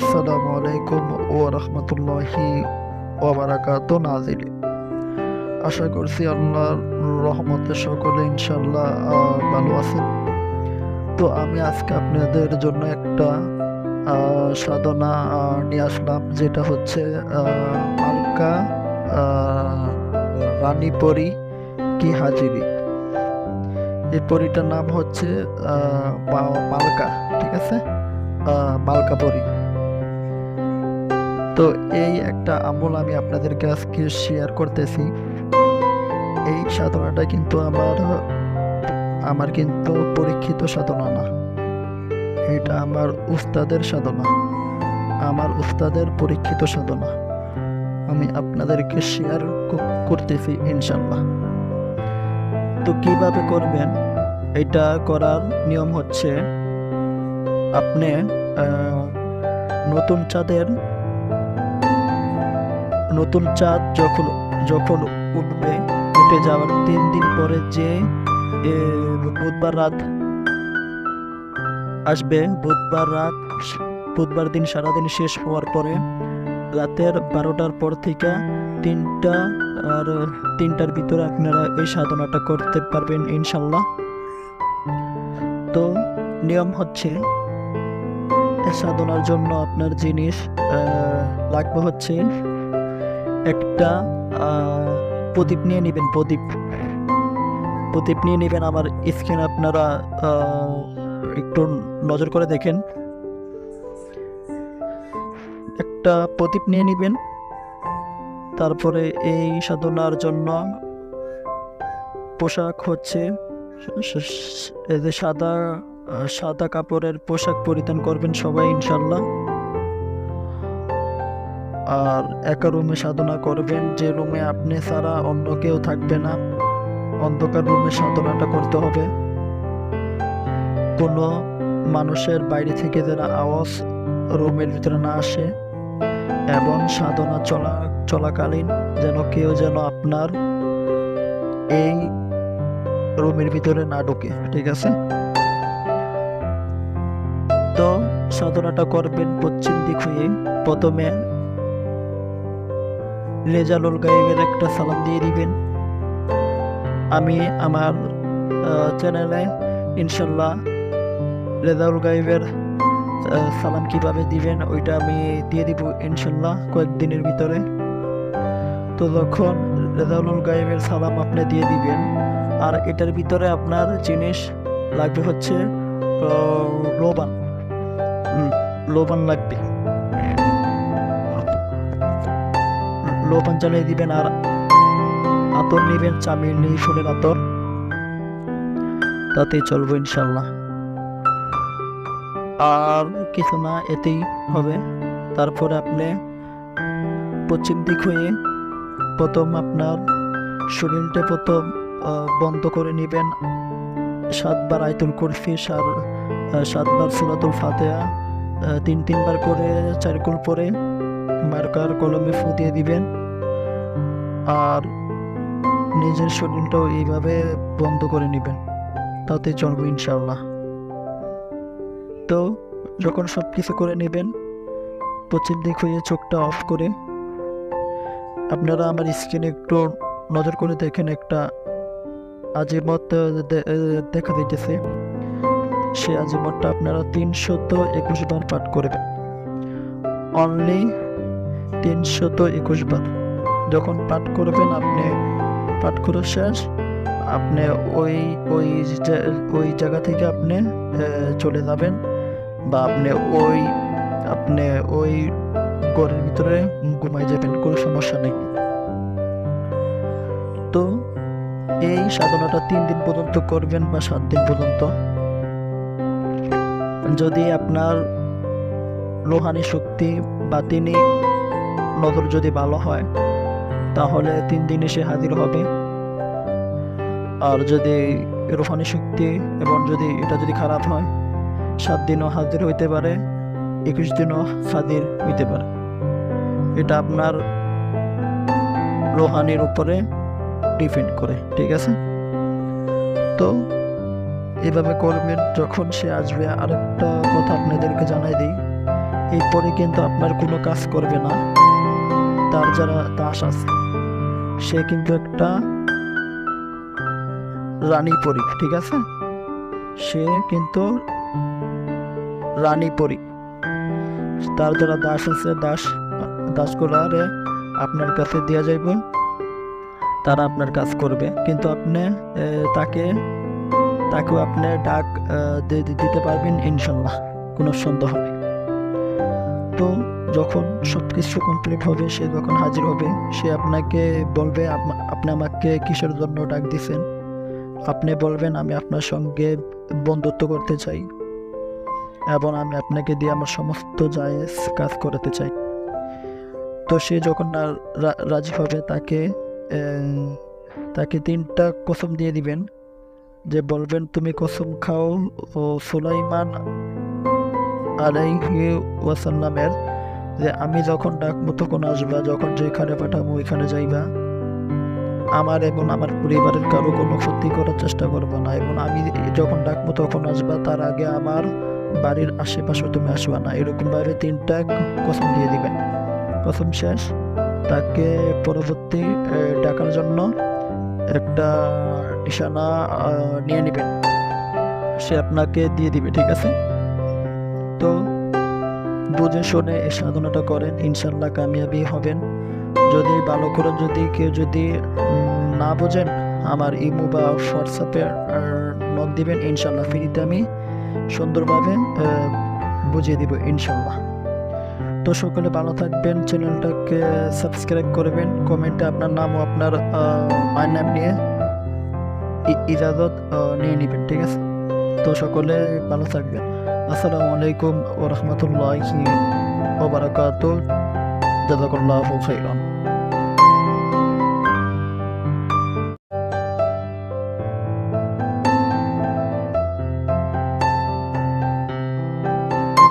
আসসালামু আলাইকুম ও রহমতুল্লাহি ওবারাকাত নাজিল আশা করছি আল্লাহর রহমতে সকলে ইনশাল্লাহ ভালো আছেন। তো আমি আজকে আপনাদের জন্য একটা সাধনা নিয়ে আসলাম, যেটা হচ্ছে মালকা রানীপরি কি হাজিরি। এই পরিটার নাম হচ্ছে মালকা, ঠিক আছে? মালকা পরি। তো এই একটা আমল আমি আপনাদেরকে আজকে শেয়ার করতেছি। এই সাধনাটা কিন্তু আমার আমার কিন্তু পরীক্ষিত সাধনা না। এটা আমার উস্তাদের সাধনা। আমার উস্তাদের পরীক্ষিত সাধনা। আমি আপনাদেরকে শেয়ার করতেছি ইনশাল্লাহ তো কীভাবে করবেন? এটা করার নিয়ম হচ্ছে, আপনি নতুন চাঁদের নতুন চাঁদ যখন যখন উঠবে, উঠে যাওয়ার তিন দিন পরে যে বুধবার রাত আসবে, বুধবার রাত, বুধবার দিন সারাদিন শেষ হওয়ার পরে রাতের বারোটার পর থেকে তিনটা, আর তিনটার ভিতরে আপনারা এই সাধনাটা করতে পারবেন ইনশাল্লাহ। তো নিয়ম হচ্ছে সাধনার জন্য আপনার জিনিস লাগবে হচ্ছে একটা প্রদীপ নিয়ে নেবেন, প্রদীপ। প্রদীপ নিয়ে নেবেন আমার স্ক্রিন আপনারা একটু নজর করে দেখেন। একটা প্রদীপ নিয়ে নেবেন। তারপরে এই সাধনার জন্য পোশাক হচ্ছে সাদা সাদা কাপড়ের পোশাক পরিধান করবেন সবাই ইনশাল্লাহ আর একা রুমে সাধনা করবেন যে রুমে আপনি ছাড়া অন্য কেউ থাকবে না। অন্ধকার রুমে সাধনাটা করতে হবে। কোনো মানুষের বাইরে থেকে যেন আওয়াজ রুমের ভিতরে না আসে এবং সাধনা চলা, চলাকালীন যেন কেউ যেন আপনার এই রুমের ভিতরে না ঢোকে, ঠিক আছে? তো সাধনাটা করবেন পশ্চিম দিক হয়ে প্রথমে রেজালুল গাইবের একটা সালাম দিয়ে দিবেন। আমি আমার চ্যানেলে ইনশাল্লাহ রেজাউল গাইবের সালাম কীভাবে দিবেন ওইটা আমি দিয়ে দিব ইনশাল্লাহ কয়েকদিনের ভিতরে। তো যখন রেজাউল গাইবের সালাম আপনি দিয়ে দিবেন, আর এটার ভিতরে আপনার জিনিস লাগবে হচ্ছে লোবান। লোবান লাগবে। লোবান জ্বালিয়ে দিবেন আর আতর নেবেন, চামিল ফুলের আতর। তাতেই চলবো ইনশাল্লাহ আর কিছু না, এতেই হবে। তারপরে আপনি পশ্চিম দিক হয়ে প্রথম আপনার শরীরটা প্রথম বন্ধ করে নেবেন। সাতবার আয়তুল কুরফি সার সাতবার সুরাতুল ফাতেহা তিন, তিনবার করে চারকুল পরে মার্কার কলমে ফু দিয়ে দিবেন। আর নিজের শরীরটাও এইভাবে বন্ধ করে নেবেন। তাতে চলবে ইনশাল্লাহ তো যখন সব কিছু করে নেবেন, পশ্চিম দিক হয়ে চোখটা অফ করে আপনারা আমার স্ক্রিনে একটু নজর করে দেখেন একটা আজিমত দেখা দিতেছে। সে আজিমতটা আপনারা তিনশত একুশ বার পাঠ করবেন। অনলি তিনশত একুশ বার। যখন পাঠ করবেন আপনি, পাঠ করে শেষ, আপনি ওই ওই ওই জায়গা থেকে আপনি চলে যাবেন বা আপনি ওই আপনি ওই ঘরের ভিতরে ঘুমাই যাবেন, কোনো সমস্যা নেই। তো এই সাধনাটা তিন দিন পর্যন্ত করবেন বা সাত দিন পর্যন্ত। যদি আপনার লোহানি শক্তি বা তিনি নজর যদি ভালো হয়, তাহলে তিন দিনে সে হাজির হবে। আর যদি রোহানি শক্তি এবং যদি এটা যদি খারাপ হয়, সাত দিনও হাজির হইতে পারে, একুশ দিনও হাজির হইতে পারে। এটা আপনার রোহানির উপরে ডিপেন্ড করে, ঠিক আছে? তো এভাবে করবেন, যখন সে আসবে, আরেকটা কথা আপনাদেরকে জানাই দিই। এরপরে কিন্তু আপনার কোনো কাজ করবে না। তার যারা দাস আছে, সে কিন্তু একটা রানী পরি, ঠিক আছে? সে কিন্তু রানী পরি। তার যারা দাস আছে, দাস, দাসগুলারে আপনার কাছে দেওয়া যাইব। তারা আপনার কাজ করবে। কিন্তু আপনি তাকে, তাকেও আপনি ডাক দিতে পারবেন, ইনশাল্লাহ। কোনো সন্দেহ নেই। তো যখন সব কিছু কমপ্লিট হবে, সে যখন হাজির হবে, সে আপনাকে বলবে, আপ- আপনি আমাকে কিসের জন্য ডাক দিছেন? আপনি বলবেন, আমি আপনার সঙ্গে বন্ধুত্ব করতে চাই এবং আমি আপনাকে দিয়ে আমার সমস্ত জায়েজ কাজ করাতে চাই। তো সে যখন রাজি হবে, তাকে তাকে তিনটা কসম দিয়ে দিবেন, যে বলবেন, তুমি কসম খাও ও সুলাইমান আলাইহি ওয়াসাল্লামের যে আমি যখন ডাকবো তখন আসবা, যখন যেখানে পাঠাবো ওইখানে যাইবা। আমার এবং আমার পরিবারের কারও কোনো ক্ষতি করার চেষ্টা করব না, এবং আমি যখন ডাকবো তখন আসবা, তার আগে আমার বাড়ির আশেপাশে তুমি আসবা না। এরকমভাবে তিনটা কসম দিয়ে দিবেন প্রথম শেষ, তাকে পরবর্তী ডাকার জন্য একটা নিশানা নিয়ে নেবেন। সে আপনাকে দিয়ে দিবে, ঠিক আছে? তো বুঝে শুনে এই সাধনাটা করেন ইনশাল্লাহ কামিয়াবি হবেন। যদি ভালো করে যদি কেউ যদি না বোঝেন, আমার ইমো বা হোয়াটসঅ্যাপে নক দিবেন ইনশাল্লাহ ফ্রিতে আমি সুন্দরভাবে বুঝিয়ে দিব ইনশাল্লাহ তো সকলে ভালো থাকবেন, চ্যানেলটাকে সাবস্ক্রাইব করবেন, কমেন্টে আপনার নাম ও আপনার মায়ের নাম নিয়ে ইজাজত নিয়ে নেবেন, ঠিক আছে? তো সকলে ভালো থাকবেন। আসসালামু আলাইকুম ও ওবরাকাত জাজাকুল্লাহু খাইরান